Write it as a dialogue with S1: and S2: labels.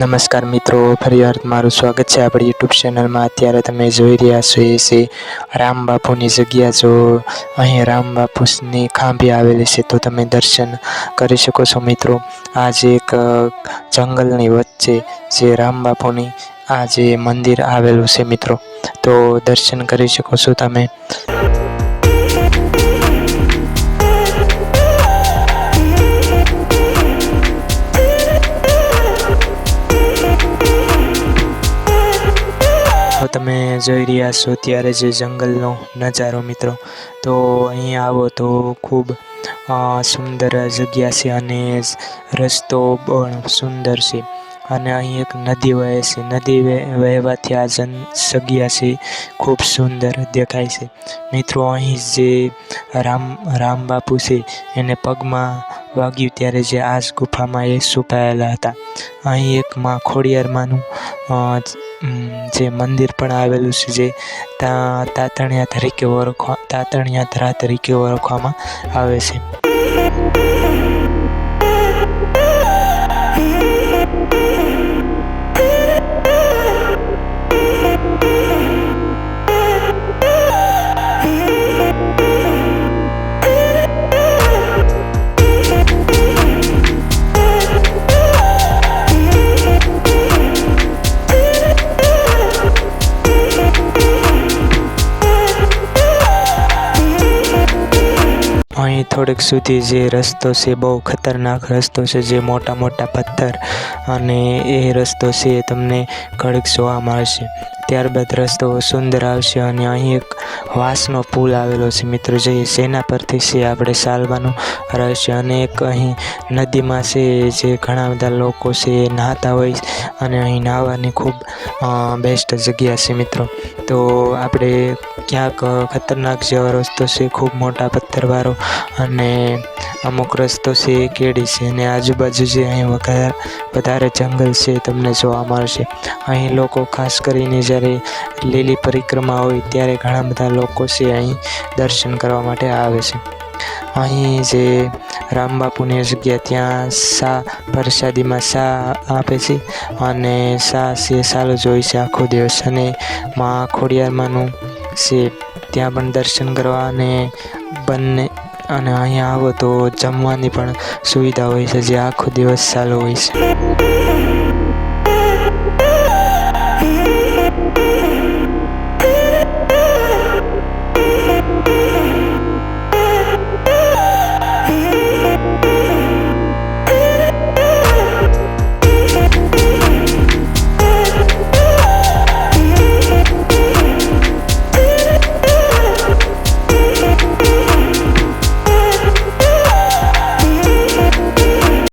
S1: નમસ્કાર મિત્રો ફરીવાર મારું સ્વાગત છે આપણી યુટ્યુબ ચેનલમાં અત્યારે તમે જોઈ રહ્યા છો એ છે રામ બાપુની જગ્યા. જો અહીં રામ બાપુની ખાંભી આવેલી છે, તો તમે દર્શન કરી શકો છો મિત્રો. આ જે એક જંગલની વચ્ચે જે રામ બાપુની આ જે મંદિર આવેલું છે મિત્રો. તો દર્શન કરી શકો છો તમે. તમે જોઈ રહ્યા છો ત્યારે જે જંગલનો નજારો મિત્રો. તો અહીં આવો તો ખૂબ સુંદર જગ્યા છે અને રસ્તો પણ સુંદર છે. અને અહીં એક નદી વહે છે. નદી વહે- વહેવાથી આ જન, જગ્યા છે ખૂબ સુંદર દેખાય છે. મિત્રો અહીં જે રામ રામ બાપુ છે એને પગમાં વાગ્યું ત્યારે જે આ ગુફામાં એ છુપાયેલા હતા. અહીં એક માં ખોડિયારમાંનું જે મંદિર પણ આવેલું છે, જે તાતણિયા તરીકે ઓળખવા, તાતણિયા ધરા તરીકે ઓળખવામાં આવે છે. અહીં થોડીક સુધી જે રસ્તો છે, બહુ ખતરનાક રસ્તો છે, જે મોટા મોટા પથ્થર અને એ રસ્તો છે એ તમને ઘડીક જોવા મળશે. ત્યારબાદ રસ્તો સુંદર આવશે અને અહીં એક વાંસનો પુલ આવેલો છે. મિત્રો જે સેના પરથી છે આપણે ચાલવાનું રહેશે અને એક અહીં નદીમાં છે જે ઘણા બધા લોકો છે એ નહાતા હોય અને અહીં નહાવાની ખૂબ બેસ્ટ જગ્યા છે મિત્રો. તો આપણે ક્યાંક ખતરનાક જેવો રસ્તો છે, ખૂબ મોટા પથ્થરવાળો અને અમુક રસ્તો છે એ કેડી છે અને આજુબાજુ જે અહીં વધારે જંગલ છે તમને જોવા મળશે. અહીં લોકો ખાસ કરીને જ્યારે લીલી પરિક્રમા હોય ત્યારે ઘણા બધા લોકો છે અહીં દર્શન કરવા માટે આવે છે. અહીં જે રામબાપુની જગ્યા ત્યાં સા પ્રસાદીમાં સા આપે છે અને સા છે સારું જ હોય છે આખો દિવસ અને મા ખોડિયારમાંનું છે ત્યાં પણ દર્શન કરવા અને બંને અને અહીંયા આવો તો જમવાની પણ સુવિધા હોય છે જે આખો દિવસ ચાલુ હોય છે.